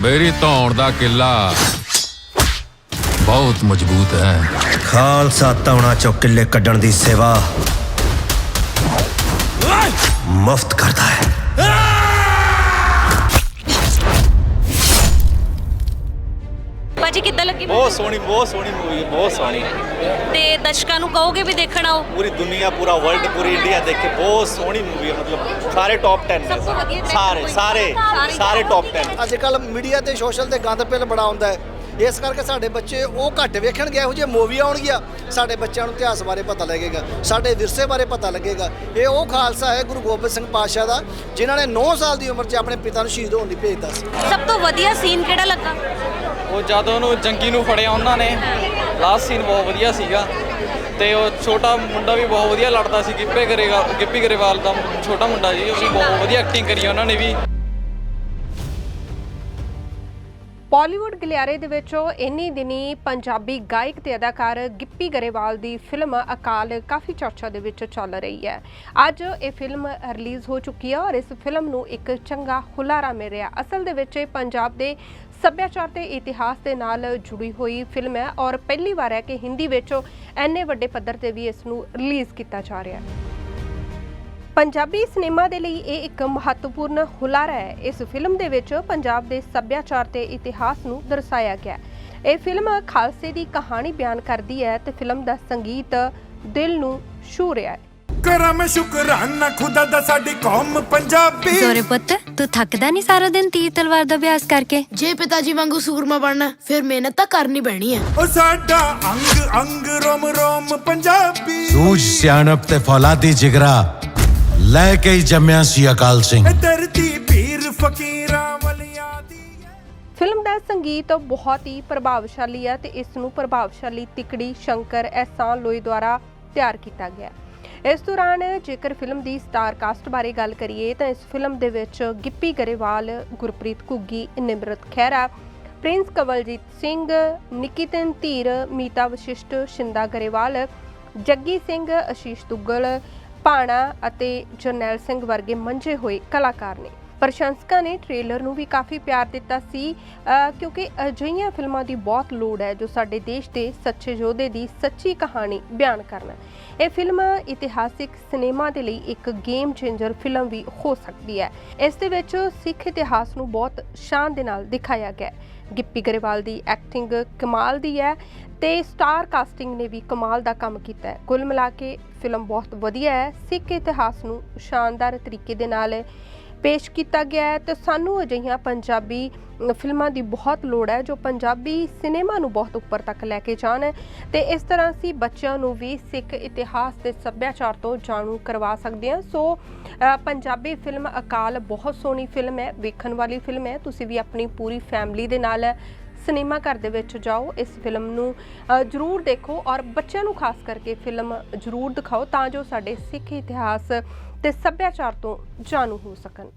ਮੇਰੀ ਧੌਣ ਦਾ ਕਿੱਲਾ ਬਹੁਤ ਮਜ਼ਬੂਤ ਹੈ। ਖਾਲਸਾ ਤੌਣਾ ਚੋਂ ਕਿੱਲੇ ਕੱਢਣ ਦੀ ਸੇਵਾ ਮੁਫਤ ਕਰਦਾ ਹੈ। ਕਿੱਦਾਂ ਲੱਗੀ ਬਹੁਤ ਸੋਹਣੀ ਬਹੁਤ ਸੋਹਣੀ ਮੂਵੀ ਹੈ ਬਹੁਤ ਸੋਹਣੀ। ਤੇ ਦਰਸ਼ਕਾਂ ਨੂੰ ਕਹੋਗੇ ਵੀ ਦੇਖਣ ਆਓ? ਪੂਰੀ ਦੁਨੀਆ ਪੂਰਾ ਵਰਲਡ ਪੂਰੀ ਇੰਡੀਆ ਦੇਖੇ ਬਹੁਤ ਸੋਹਣੀ ਮੂਵੀ ਹੈ ਮਤਲਬ ਸਾਰੇ ਟੌਪ 10 ਸਭ ਤੋਂ ਵਧੀਆ ਨੇ ਸਾਰੇ? ਸਾਰੇ ਸਾਰੇ ਟੌਪ 10 ਅੱਜ ਕੱਲ ਮੀਡੀਆ ਤੇ ਸੋਸ਼ਲ ਤੇ ਗੰਦ ਪਿਲ ਬੜਾ ਆਉਂਦਾ ਹੈ। ਇਸ ਕਰਕੇ ਸਾਡੇ ਬੱਚੇ ਉਹ ਘੱਟ ਵੇਖਣਗੇ ਇਹੋ ਜਿਹੇ ਮੂਵੀ ਆਉਣਗੀਆਂ। ਸਾਡੇ ਬੱਚਿਆਂ ਨੂੰ ਇਤਿਹਾਸ ਬਾਰੇ ਪਤਾ ਲੱਗੇਗਾ ਸਾਡੇ ਵਿਰਸੇ ਬਾਰੇ ਪਤਾ ਲੱਗੇਗਾ। ਇਹ ਉਹ ਖਾਲਸਾ ਹੈ ਗੁਰੂ ਗੋਬਿੰਦ ਸਿੰਘ ਪਾਤਸ਼ਾਹ ਦਾ ਜਿਨ੍ਹਾਂ ਨੇ 9 ਸਾਲ ਦੀ ਉਮਰ 'ਚ ਆਪਣੇ ਪਿਤਾ ਨੂੰ ਸ਼ਹੀਦ ਹੋਣ ਲਈ ਭੇਜਤਾ ਸੀ। ਸਭ ਤੋਂ ਵਧੀਆ ਸੀਨ ਕਿਹੜਾ ਲੱਗਾ? ਉਹ ਜਦ ਉਹਨੂੰ ਜੰਗੀ ਨੂੰ ਫੜਿਆ ਉਹਨਾਂ ਨੇ ਲਾਸਟ ਸੀਨ ਬਹੁਤ ਵਧੀਆ ਸੀਗਾ। ਤੇ ਉਹ ਛੋਟਾ ਮੁੰਡਾ ਵੀ ਬਹੁਤ ਵਧੀਆ ਲੜਦਾ ਸੀ, ਗਿੱਪੇ ਕਰੇਗਾ ਗਿੱਪੀ ਗਰੇਵਾਲ ਦਾ ਛੋਟਾ ਮੁੰਡਾ ਜੀ ਉਹ ਵੀ ਬਹੁਤ ਵਧੀਆ ਐਕਟਿੰਗ ਕਰੀ ਉਹਨਾਂ ਨੇ ਵੀ। ਬਾਲੀਵੁੱਡ ਗਲਿਆਰੇ ਦੇ ਵਿੱਚੋਂ ਇੰਨੀ ਦਿਨੀ ਪੰਜਾਬੀ ਗਾਇਕ ਤੇ ਅਦਾਕਾਰ ਗਿੱਪੀ ਗਰੇਵਾਲ ਦੀ ਫਿਲਮ ਅਕਾਲ ਕਾਫੀ ਚਰਚਾ ਦੇ ਵਿੱਚ ਚੱਲ ਰਹੀ ਹੈ। ਅੱਜ ਇਹ ਫਿਲਮ ਰਿਲੀਜ਼ ਹੋ ਚੁੱਕੀ ਹੈ ਔਰ ਇਸ ਫਿਲਮ ਨੂੰ ਇੱਕ ਚੰਗਾ ਹੁਲਾਰਾ ਮਿਲ ਰਿਹਾ। ਅਸਲ ਦੇ ਵਿੱਚ ਇਹ ਪੰਜਾਬ ਦੇ ਸੱਭਿਆਚਾਰ ਤੇ ਇਤਿਹਾਸ ਦੇ ਨਾਲ ਜੁੜੀ ਹੋਈ ਫਿਲਮ ਹੈ ਔਰ ਪਹਿਲੀ ਵਾਰ ਹੈ ਕਿ ਹਿੰਦੀ ਵਿੱਚ ਐਨੇ ਵੱਡੇ ਪੱਧਰ ਤੇ ਵੀ ਇਸ ਨੂੰ ਰਿਲੀਜ਼ ਕੀਤਾ ਜਾ ਰਿਹਾ ਹੈ। ਪੰਜਾਬੀ ਸਿਨੇਮਾ ਦੇ ਲਈ ਇਹ ਇੱਕ ਮਹੱਤਵਪੂਰਨ ਹੁਲਾਰਾ ਹੈ। ਇਸ ਫਿਲਮ ਦੇ ਵਿੱਚ ਪੰਜਾਬ ਦੇ ਸੱਭਿਆਚਾਰ ਤੇ ਇਤਿਹਾਸ ਨੂੰ ਦਰਸਾਇਆ ਗਿਆ ਹੈ। ਇਹ ਫਿਲਮ ਖਾਲਸੇ ਦੀ ਕਹਾਣੀ ਬਿਆਨ ਕਰਦੀ ਹੈ ਤੇ ਫਿਲਮ ਦਾ ਸੰਗੀਤ ਦਿਲ ਨੂੰ ਛੂ ਰਿਹਾ ਹੈ। ਕਰਾਂ ਮੈਂ ਸ਼ੁਕਰਾਨਾ ਖੁਦਾ ਦਾ ਸਾਡੀ ਕੌਮ ਪੰਜਾਬੀ। ਸੋਰੇ ਪੁੱਤ ਤੂੰ ਥੱਕਦਾ ਨਹੀਂ ਸਾਰਾ ਦਿਨ ਤੀਰ ਤਲਵਾਰ ਦਾ ਅਭਿਆਸ ਕਰਕੇ? ਜੇ ਪਿਤਾ ਜੀ ਵਾਂਗੂ ਸੂਰਮਾ ਬਣਨਾ ਫਿਰ ਮਿਹਨਤ ਤਾਂ ਕਰਨੀ ਪੈਣੀ ਹੈ ਉਹ ਸਾਡਾ ਅੰਗ ਅੰਗ ਰੋਮ ਰੋਮ ਪੰਜਾਬੀ। ਸੂਝ ਸਿਆਣਪ ਤੇ ਫੌਲਾਦੀ ਜਿਗਰਾ ਲੈ ਕੇ ਹੀ ਜੰਮਿਆ ਸੀ ਅਕਾਲ ਸਿੰਘ ਧਰਤੀ ਪੀਰ ਫਕੀਰਾਂ ਵਲੀਆਂ ਦੀ ਹੈ। ਫਿਲਮ ਦਾ ਸੰਗੀਤ ਬਹੁਤ ਹੀ ਪ੍ਰਭਾਵਸ਼ਾਲੀ ਹੈ ਤੇ ਇਸ ਨੂੰ ਪ੍ਰਭਾਵਸ਼ਾਲੀ ਤਿਕੜੀ ਸ਼ੰਕਰ ਐਹਸਾਨ ਲੋਈ ਦੁਆਰਾ ਤਿਆਰ ਕੀਤਾ ਗਿਆ ਹੈ। ਇਸ ਦੌਰਾਨ ਜੇਕਰ ਫਿਲਮ ਦੀ ਸਟਾਰ ਕਾਸਟ ਬਾਰੇ ਗੱਲ ਕਰੀਏ ਤਾਂ ਇਸ ਫਿਲਮ ਦੇ ਵਿੱਚ ਗਿੱਪੀ ਗਰੇਵਾਲ ਗੁਰਪ੍ਰੀਤ ਘੁੱਗੀ ਨਿਮਰਤ ਖਹਿਰਾ ਪ੍ਰਿੰਸ ਕਵਲਜੀਤ ਸਿੰਘ ਨਿਕਿਤਨ ਧੀਰ ਮੀਤਾ ਵਸ਼ਿਸ਼ਟ ਸ਼ਿੰਦਾ ਗਰੇਵਾਲ ਜੱਗੀ ਸਿੰਘ ਅਸ਼ੀਸ਼ ਦੁੱਗਲ ਭਾਣਾ ਅਤੇ ਜਰਨੈਲ ਸਿੰਘ ਵਰਗੇ ਮੰਝੇ ਹੋਏ ਕਲਾਕਾਰ ਨੇ। ਪ੍ਰਸ਼ੰਸਕਾਂ ਨੇ ਟ੍ਰੇਲਰ ਨੂੰ ਵੀ ਕਾਫੀ ਪਿਆਰ ਦਿੱਤਾ ਸੀ ਕਿਉਂਕਿ ਅਜਿਹੀਆਂ ਫਿਲਮਾਂ ਦੀ ਬਹੁਤ ਲੋੜ ਹੈ ਜੋ ਸਾਡੇ ਦੇਸ਼ ਦੇ ਸੱਚੇ ਯੋਧੇ ਦੀ ਸੱਚੀ ਕਹਾਣੀ ਬਿਆਨ ਕਰਨ। ਇਹ ਫਿਲਮ ਇਤਿਹਾਸਿਕ ਸਿਨੇਮਾ ਦੇ ਲਈ ਇੱਕ ਗੇਮ ਚੇਂਜਰ ਫਿਲਮ ਵੀ ਹੋ ਸਕਦੀ ਹੈ। ਇਸ ਦੇ ਵਿੱਚ ਸਿੱਖ ਇਤਿਹਾਸ ਨੂੰ ਬਹੁਤ ਸ਼ਾਨ ਦੇ ਨਾਲ ਦਿਖਾਇਆ ਗਿਆ ਹੈ। ਗਿੱਪੀ ਗਰੇਵਾਲ ਦੀ ਐਕਟਿੰਗ ਕਮਾਲ ਦੀ ਹੈ ਤੇ ਸਟਾਰ ਕਾਸਟਿੰਗ ਨੇ ਵੀ ਕਮਾਲ ਦਾ ਕੰਮ ਕੀਤਾ ਹੈ। ਕੁੱਲ ਮਿਲਾ ਕੇ ਫਿਲਮ ਬਹੁਤ ਵਧੀਆ ਹੈ। ਸਿੱਖ ਇਤਿਹਾਸ ਨੂੰ ਸ਼ਾਨਦਾਰ ਤਰੀਕੇ ਦੇ ਨਾਲ ਪੇਸ਼ ਕੀਤਾ ਗਿਆ ਹੈ ਤੇ ਸਾਨੂੰ ਅਜਿਹੀਆਂ ਪੰਜਾਬੀ ਫਿਲਮਾਂ ਦੀ ਬਹੁਤ ਲੋੜ ਹੈ ਜੋ ਪੰਜਾਬੀ ਸਿਨੇਮਾ ਨੂੰ ਬਹੁਤ ਉੱਪਰ ਤੱਕ ਲੈ ਕੇ ਜਾਣ ਤੇ ਇਸ ਤਰ੍ਹਾਂ ਅਸੀਂ ਬੱਚਿਆਂ ਨੂੰ ਵੀ ਸਿੱਖ ਇਤਿਹਾਸ ਤੇ ਸੱਭਿਆਚਾਰ ਤੋਂ ਜਾਣੂ ਕਰਵਾ ਸਕਦੇ ਹਾਂ। ਸੋ ਪੰਜਾਬੀ ਫਿਲਮ ਅਕਾਲ ਬਹੁਤ ਸੋਹਣੀ ਫਿਲਮ ਹੈ, ਵੇਖਣ ਵਾਲੀ ਫਿਲਮ ਹੈ। ਤੁਸੀਂ ਵੀ ਆਪਣੀ ਪੂਰੀ ਫੈਮਿਲੀ ਦੇ ਨਾਲ ਸਿਨੇਮਾ ਘਰ ਦੇ ਵਿੱਚ ਜਾਓ, ਇਸ ਫਿਲਮ ਨੂੰ ਜ਼ਰੂਰ ਦੇਖੋ ਔਰ ਬੱਚਿਆਂ ਨੂੰ ਖਾਸ ਕਰਕੇ ਫਿਲਮ ਜ਼ਰੂਰ ਦਿਖਾਓ ਤਾਂ ਜੋ ਸਾਡੇ ਸਿੱਖ ਇਤਿਹਾਸ ਤੇ ਸੱਭਿਆਚਾਰ ਤੋਂ ਜਾਣੂ ਹੋ ਸਕਣ।